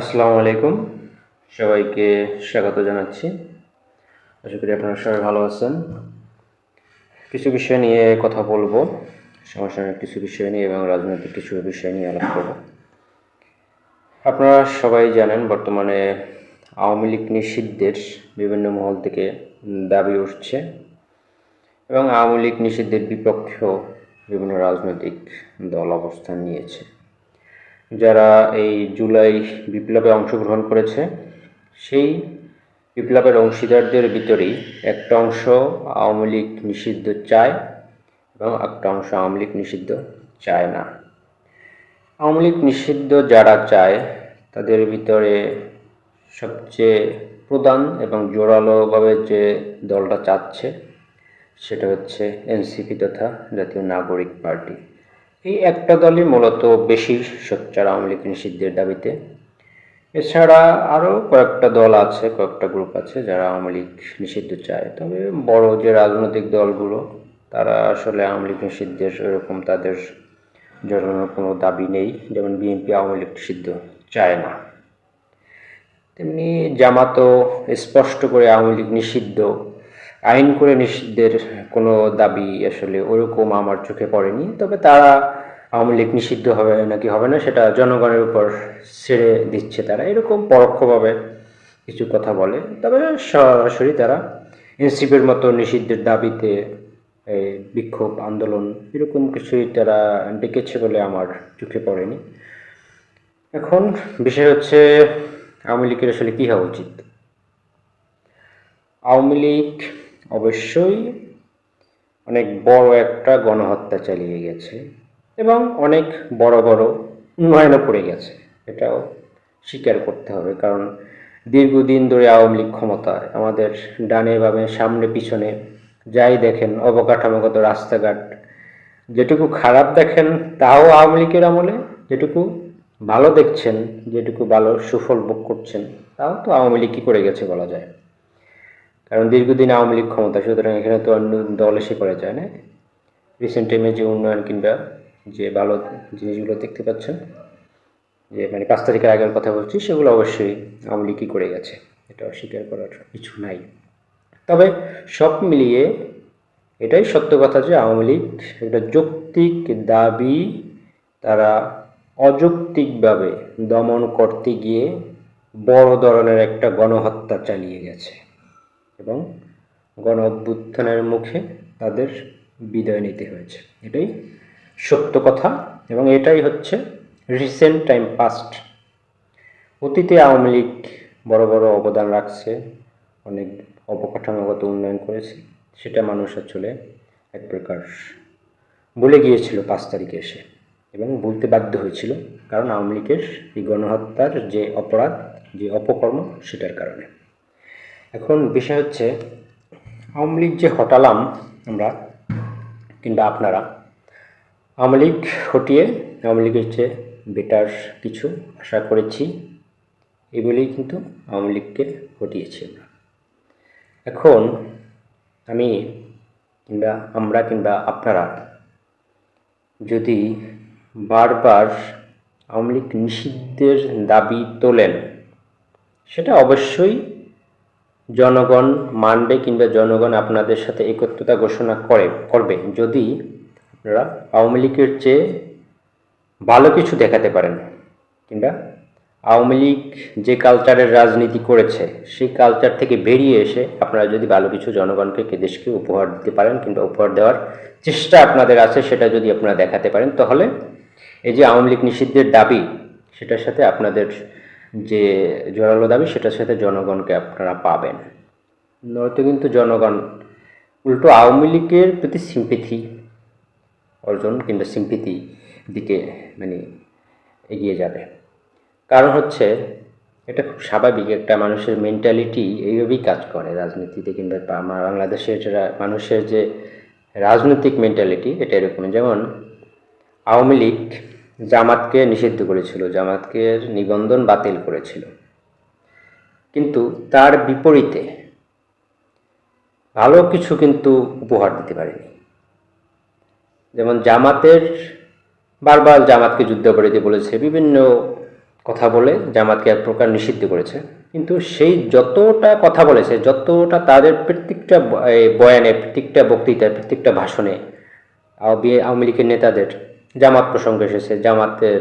আসসালামু আলাইকুম। সবাইকে স্বাগত জানাচ্ছি। আশা করি আপনারা সবাই ভালো আছেন। কিছু বিষয় নিয়ে কথা বলব। সমসাময়িক কিছু বিষয় নিয়ে এবং রাজনৈতিক কিছু বিষয় নিয়ে আলাপ করব। আপনারা সবাই জানেন, বর্তমানে আওয়ামী লীগ নিষিদ্ধের বিভিন্ন মহল থেকে দাবি উঠছে এবং আওয়ামী লীগ নিষিদ্ধের বিপক্ষেও বিভিন্ন রাজনৈতিক দল অবস্থান নিয়েছে। যারা এই জুলাই বিপ্লবে অংশগ্রহণ করেছে, সেই বিপ্লবের অংশীদারদের ভিতরেই একটা অংশ আওয়ামী লীগ নিষিদ্ধ চায় এবং একটা অংশ আওয়ামী লীগ নিষিদ্ধ চায় না। আওয়ামী লীগ নিষিদ্ধ যারা চায়, তাদের ভিতরে সবচেয়ে প্রধান এবং জোরালোভাবে যে দলটা চাচ্ছে, সেটা হচ্ছে এনসিপি তথা জাতীয় নাগরিক পার্টি। এই একটা দলই মূলত বেশি সোচ্চার আওয়ামী লীগ নিষিদ্ধের দাবিতে। এছাড়া আরও কয়েকটা দল আছে, কয়েকটা গ্রুপ আছে যারা আওয়ামী লীগ নিষিদ্ধ চায়। তবে বড় যে রাজনৈতিক দলগুলো, তারা আসলে আওয়ামী লীগ নিষিদ্ধের এরকম তাদের জড়ানোর কোনো দাবি নেই। যেমন বিএনপি আওয়ামী লীগ নিষিদ্ধ চায় না। তেমনি জামাতও স্পষ্ট করে আওয়ামী লীগ নিষিদ্ধ। আইন করে নিষিদ্ধের কোনো দাবি আসলে ওরকম আমার চোখে পড়েনি। তবে তারা আওয়ামী লীগ নিষিদ্ধ হবে নাকি হবে না সেটা জনগণের উপর ছেড়ে দিচ্ছে তারা। এরকম পরোক্ষভাবে কিছু কথা বলে। তবে সরাসরি তারা এনসিপির মতো নিষিদ্ধের দাবিতে বিক্ষোভ, আন্দোলন এরকম কিছুই তারা ডেকেছে বলে আমার চোখে পড়েনি। এখন বিষয় হচ্ছে আওয়ামী লীগের আসলে কী হওয়া উচিত? আওয়ামী লীগ অবশ্যই অনেক বড় একটা গণহত্যা চালিয়ে গেছে এবং অনেক বড় বড় উন্নয়নও করে গেছে। এটাও স্বীকার করতে হবে কারণ দীর্ঘদিন ধরে আওয়ামী লীগ ক্ষমতায় আমাদের ডানে বামে, সামনে পিছনে যাই দেখেন অবকাঠামোগত রাস্তাঘাট যেটুকু খারাপ দেখেন তাও আওয়ামী লীগের আমলে, যেটুকু ভালো দেখছেন, যেটুকু ভালো সুফল ভোগ করছেন, তাও তো আওয়ামী লীগ কী করে গেছে বলা যায়। কারণ দীর্ঘদিন আওয়ামী লীগ ক্ষমতা, সুতরাং এখানে তো অন্য দল এসে করা যায় না? রিসেন্ট টাইমে যে উন্নয়ন কিংবা যে ভালো জিনিসগুলো দেখতে পাচ্ছেন, যে মানে পাঁচ তারিখের আগের কথা বলছি, সেগুলো অবশ্যই আওয়ামী লীগই করে গেছে। এটা অস্বীকার করার কিছু নাই। তবে সব মিলিয়ে এটাই সত্য কথা যে আওয়ামী লীগ একটা যৌক্তিক দাবি তারা অযৌক্তিকভাবে দমন করতে গিয়ে বড় ধরনের একটা গণহত্যা চালিয়ে গেছে। এবং গণ অভ্যুত্থানের মুখে তাদের বিদায় নিতে হয়েছে। এটাই সত্য কথা এবং এটাই হচ্ছে রিসেন্ট টাইম পাস্ট অতীতে আওয়ামী লীগ বড় বড় অবদান রাখছে, অনেক অবকাঠামোগত উন্নয়ন করেছে, সেটা মানুষ আসলে এক প্রকার বলে গিয়েছিল পাঁচ তারিখে এসে এবং ভুলতে বাধ্য হয়েছিল, কারণ আওয়ামী লীগের এই গণহত্যার যে অপরাধ, যে অপকর্ম, সেটার কারণে। এখন বিষয় হচ্ছে, আওয়ামী লীগ যে হটালাম আমরা, কিংবা আপনারা, আওয়ামী লীগ হটিয়ে আওয়ামী লীগের চেয়ে বেটার কিছু আশা করেছি, এই বলেই কিন্তু আওয়ামী লীগকে হটিয়েছি আমরা। এখন আমি কিংবা আমরা কিংবা আপনারা যদি বারবার আওয়ামী লীগ নিষিদ্ধের দাবি তোলেন, সেটা অবশ্যই জনগণ মানবে কিংবা জনগণ আপনাদের সাথে একত্রতা ঘোষণা করে, করবে। যদি আপনারা আওয়ামী লীগের চেয়ে ভালো কিছু দেখাতে পারেন, কিংবা আওয়ামী লীগ যে কালচারের রাজনীতি করেছে, সেই কালচার থেকে বেরিয়ে এসে আপনারা যদি ভালো কিছু জনগণকে কে দেশকে উপহার দিতে পারেন কিংবা উপহার দেওয়ার চেষ্টা আপনাদের আছে, সেটা যদি আপনারা দেখাতে পারেন, তাহলে এই যে আওয়ামী লীগ নিষিদ্ধের দাবি, সেটার সাথে আপনাদের যে জোরালো দাবি, সেটার সাথে জনগণকে আপনারা পাবেন। নয়তো কিন্তু জনগণ উল্টো আওয়ামী লীগের প্রতি সিম্পিথি অর্জন কিংবা সিম্পিথি দিকে মানে এগিয়ে যাবে। কারণ হচ্ছে, এটা খুব স্বাভাবিক, একটা মানুষের মেন্টালিটি এইভাবেই কাজ করে রাজনীতিতে কিংবা বাংলাদেশের মানুষের যে রাজনৈতিক মেন্টালিটি এটা এরকম যেমন, আওয়ামী লীগ জামাতকে নিষিদ্ধ করেছিল জামাতকে নিবন্ধন বাতিল করেছিল। কিন্তু তার বিপরীতে ভালো কিছু কিন্তু উপহার দিতে পারেনি। যেমন জামাতের, বারবার জামাতকে যুদ্ধ করে দিয়ে বলেছে, বিভিন্ন কথা বলে জামাতকে এক প্রকার নিষিদ্ধ করেছে। কিন্তু সেই যতটা কথা বলেছে, যতটা তাদের প্রত্যেকটা বয়ানে, প্রত্যেকটা বক্তৃতায়, প্রত্যেকটা ভাষণে আওয়ামী লীগের নেতাদের জামাত প্রসঙ্গ এসেছে, জামাতের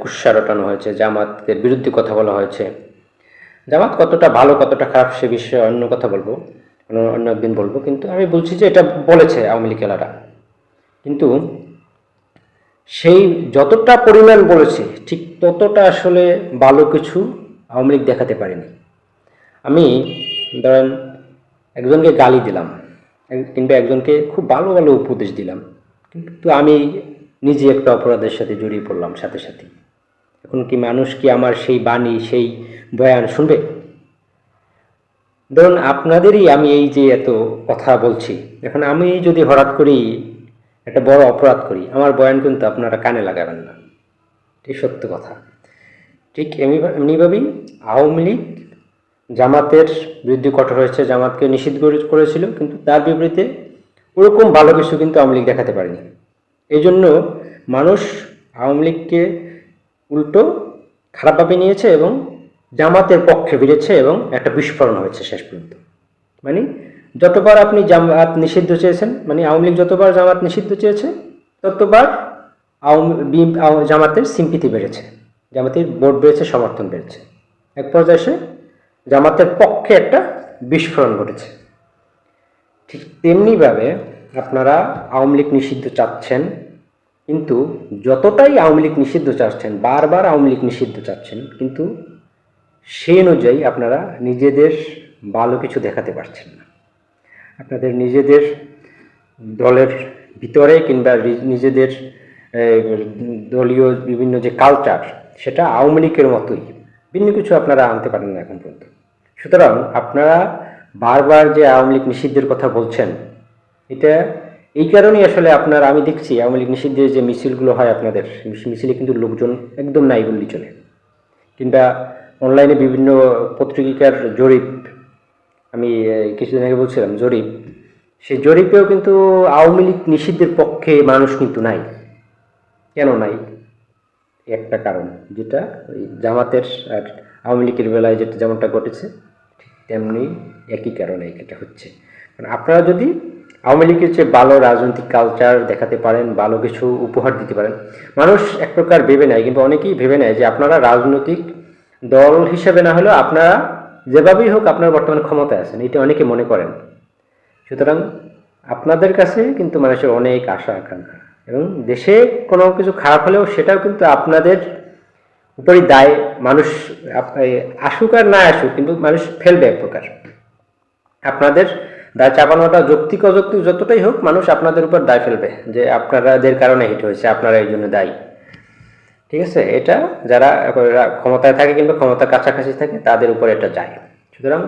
কুৎসা রটানো হয়েছে, জামাতের বিরুদ্ধে কথা বলা হয়েছে। জামাত কতটা ভালো, কতটা খারাপ সে বিষয়ে অন্য কথা বলব, অন্য একদিন বলব, কিন্তু আমি বলছি যে এটা বলেছে আওয়ামী লীগ এলারা কিন্তু সেই যতটা পরিমাণ বলেছে, ঠিক ততটা আসলে ভালো কিছু আওয়ামী লীগ দেখাতে পারেনি। আমি, ধরেন, একজনকে গালি দিলাম কিংবা একজনকে খুব ভালো ভালো উপদেশ দিলাম, কিন্তু আমি নিজে একটা অপরাধের সাথে জড়িয়ে পড়লাম সাথে সাথে। এখন কি মানুষ কি আমার সেই বাণী, সেই বয়ান শুনবে? ধরুন আপনাদেরই আমি এই যে এত কথা বলছি, এখন আমি যদি হঠাৎ করি একটা বড় অপরাধ করি, আমার বয়ান কিন্তু আপনারা কানে লাগাবেন না। ঠিক সত্য কথা। ঠিক এমনি এমনিভাবেই আওয়ামী লীগ জামাতের বিরুদ্ধে কঠোর হয়েছে, জামাতকে নিষিদ্ধ করে- করেছিল, কিন্তু তার বিপরীতে ওরকম ভালো কিছু কিন্তু আওয়ামী লীগ দেখাতে পারেনি। এই জন্য মানুষ আওয়ামী লীগকে উল্টো খারাপভাবে নিয়েছে এবং জামাতের পক্ষে বেড়েছে এবং একটা বিস্ফোরণ হয়েছে শেষ পর্যন্ত। মানে যতবার আপনি জামাত নিষিদ্ধ চেয়েছেন মানে আওয়ামী লীগ যতবার জামাত নিষিদ্ধ চেয়েছে, ততবার আওয়ামী জামাতের সিম্পিতি বেড়েছে, জামাতের ভোট বেড়েছে, সমর্থন বেড়েছে। এক পর্যায়ে এসে জামাতের পক্ষে একটা বিস্ফোরণ ঘটেছে। ঠিক তেমনিভাবে আপনারা আওয়ামী লীগ নিষিদ্ধ চাচ্ছেন, কিন্তু যতটাই আওয়ামী লীগ নিষিদ্ধ চাচ্ছেন, বারবার আওয়ামী লীগ নিষিদ্ধ চাচ্ছেন, কিন্তু সেই অনুযায়ী আপনারা নিজেদের ভালো কিছু দেখাতে পারছেন না। আপনাদের নিজেদের দলের ভিতরে কিংবা নিজেদের দলীয় বিভিন্ন যে কালচার সেটা আওয়ামী লীগের মতোই। ভিন্ন কিছু আপনারা আনতে পারেন না এখন পর্যন্ত। সুতরাং আপনারা বারবার যে আওয়ামী লীগ নিষিদ্ধের কথা বলছেন এটা এই কারণেই আসলে আপনার, আমি দেখছি আওয়ামী লীগ নিষিদ্ধের যে মিছিলগুলো হয় আপনাদের মিছিলে কিন্তু লোকজন একদম নাই বললেই চলে। কিংবা অনলাইনে বিভিন্ন পত্রিকার জরিপ, আমি কিছুদিন আগে বলছিলাম জরিপ, সেই জরিপেও কিন্তু আওয়ামী লীগ নিষিদ্ধের পক্ষে মানুষ কিন্তু নাই। কেন নাই? একটা কারণ, যেটা ওই জামাতের আর আওয়ামী লীগের বেলায় যেটা যেমনটা ঘটেছে, ঠিক তেমনি একই কারণে এটা হচ্ছে। কারণ আপনারা যদি আওয়ামী লীগের চেয়ে ভালো রাজনৈতিক কালচার দেখাতে পারেন, ভালো কিছু উপহার দিতে পারেন। মানুষ এক প্রকার ভেবে নেয়, কিন্তু অনেকেই ভেবে নেয় যে আপনারা রাজনৈতিক দল হিসেবে না হলেও আপনারা যেভাবেই হোক আপনারা বর্তমানে ক্ষমতায় আছেন, এটা অনেকে মনে করেন। সুতরাং আপনাদের কাছে কিন্তু মানুষের অনেক আশা, আকাঙ্ক্ষা এবং দেশে কোনো কিছু খারাপ হলেও সেটাও কিন্তু আপনাদের উপরই দায়। মানুষ আসুক আর না আসুক, কিন্তু মানুষ ফেলবে এক প্রকার। আপনাদের দায় চাপানোটা যৌক্তিক, অযৌক্তিক যতটাই হোক মানুষ আপনাদের উপর দায় ফেলবে যে আপনারাদের কারণে হিট হয়েছে, আপনারা এই জন্য দায়ী। ঠিক আছে? এটা যারা ক্ষমতায় থাকে কিংবা ক্ষমতার কাছাকাছি থাকে, তাদের উপর এটা যায়। সুতরাং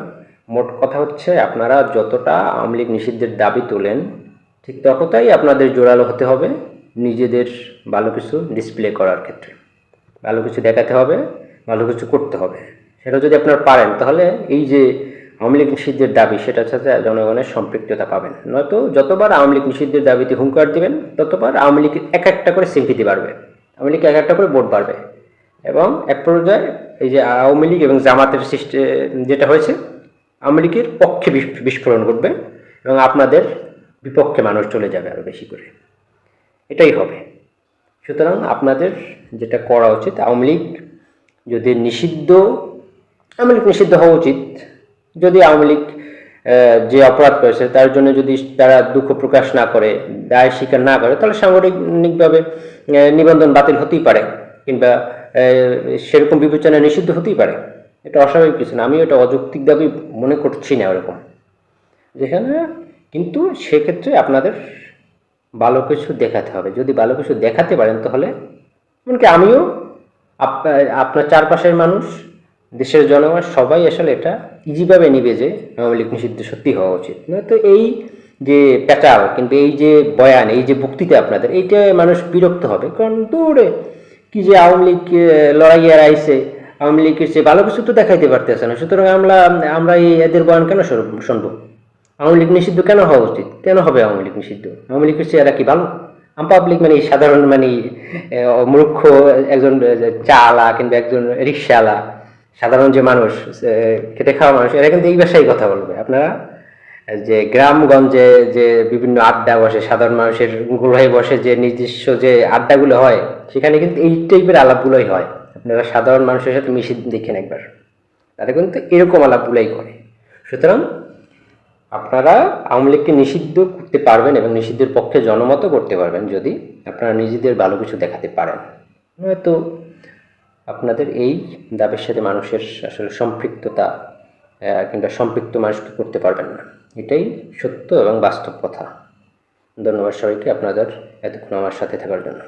মোট কথা হচ্ছে আপনারা যতটা আওয়ামী লীগ নিষিদ্ধের দাবি তোলেন, ঠিক ততটাই আপনাদের জোরালো হতে হবে নিজেদের ভালো কিছু ডিসপ্লে করার ক্ষেত্রে। ভালো কিছু দেখাতে হবে, ভালো কিছু করতে হবে। সেটা যদি আপনারা পারেন, তাহলে এই যে আওয়ামী লীগ নিষিদ্ধের দাবি সেটার সাথে জনগণের সম্পৃক্ততা পাবেন। নয়তো যতবার আওয়ামী লীগ নিষিদ্ধের দাবিতে হুঙ্কার দিবেন, ততবার আওয়ামী লীগ এক একটা করে সিম্পিতি বাড়বে। আওয়ামী লীগ এক একটা করে ভোট বাড়বে। এবং এক পর্যায়ে এই যে আওয়ামী লীগ এবং জামাতের সৃষ্টি, যেটা হয়েছে, আওয়ামী লীগের পক্ষে বিস্ফোরণ ঘটবে এবং আপনাদের বিপক্ষে মানুষ চলে যাবে আরও বেশি করে। এটাই হবে। সুতরাং আপনাদের যেটা করা উচিত, আওয়ামী লীগ যদি নিষিদ্ধ, আওয়ামী লীগ নিষিদ্ধ হওয়া উচিত যদি আওয়ামী লীগ যে অপরাধ করেছে, তার জন্য যদি তারা দুঃখ প্রকাশ না করে, দায় স্বীকার না করে, তাহলে সাংগঠনিকভাবে নিবন্ধন বাতিল হতেই পারে, কিংবা সেরকম বিবেচনা নিষিদ্ধ হতেই পারে। এটা অস্বাভাবিক কিছু না আমি এটা অযৌক্তিক দাবি মনে করছি না ওরকম যেখানে কিন্তু সেক্ষেত্রে আপনাদের ভালো কিছু দেখাতে হবে। যদি ভালো কিছু দেখাতে পারেন, তাহলে, এমনকি আমিও, আপ- আপনার চারপাশের মানুষ দেশের জনগণ সবাই আসলে এটা ইজিভাবে নিবে যে আওয়ামী লীগ নিষিদ্ধ সত্যি হওয়া উচিত। নয়তো এই যে প্যাচাল কিন্তু এই যে বয়ান, এই যে বক্তৃতা আপনাদের, এইটা মানুষ বিরক্ত হবে। কারণ দৌড়ে কি যে আওয়ামী লীগ লড়াইয়ার আইসে আওয়ামী লীগের চেয়ে ভালো কিছু তো দেখাইতে পারতেছে না। সুতরাং আমরা আমরা এই এদের বয়ান কেন শুন- শুনব? আওয়ামী লীগ নিষিদ্ধ কেন হওয়া উচিত? কেন হবে আওয়ামী লীগ নিষিদ্ধ? আওয়ামী লীগের চেয়ে এরা কি ভালো? আনপাবলিক মানে সাধারণ মানে মূর্খ একজন চালা কিংবা একজন রিক্সাওয়ালা সাধারণ যে মানুষ খেটে খাওয়া মানুষ, এরা কিন্তু এই ভাষায় কথা বলবে। আপনারা যে গ্রামগঞ্জে যে বিভিন্ন আড্ডা বসে, সাধারণ মানুষের গুড়াই বসে যে নিজস্ব যে আড্ডাগুলো হয়, সেখানে কিন্তু এই টাইপের আলাপগুলোই হয়। আপনারা সাধারণ মানুষের সাথে মিশে দেখেন একবার। তারা কিন্তু এরকম আলাপগুলোই করে। সুতরাং আপনারা আওয়ামী লীগকে নিষিদ্ধ করতে পারবেন এবং নিষিদ্ধের পক্ষে জনমত করতে পারবেন যদি আপনারা নিজেদের ভালো কিছু দেখাতে পারেন। নয়তো আপনাদের এই দাবির সাথে মানুষের আসলে সম্পৃক্ততা কিংবা সম্পৃক্ত মানুষকে করতে পারবেন না। এটাই সত্য এবং বাস্তব কথা। ধন্যবাদ সবাইকে আপনাদের এতক্ষণ আমার সাথে থাকার জন্য।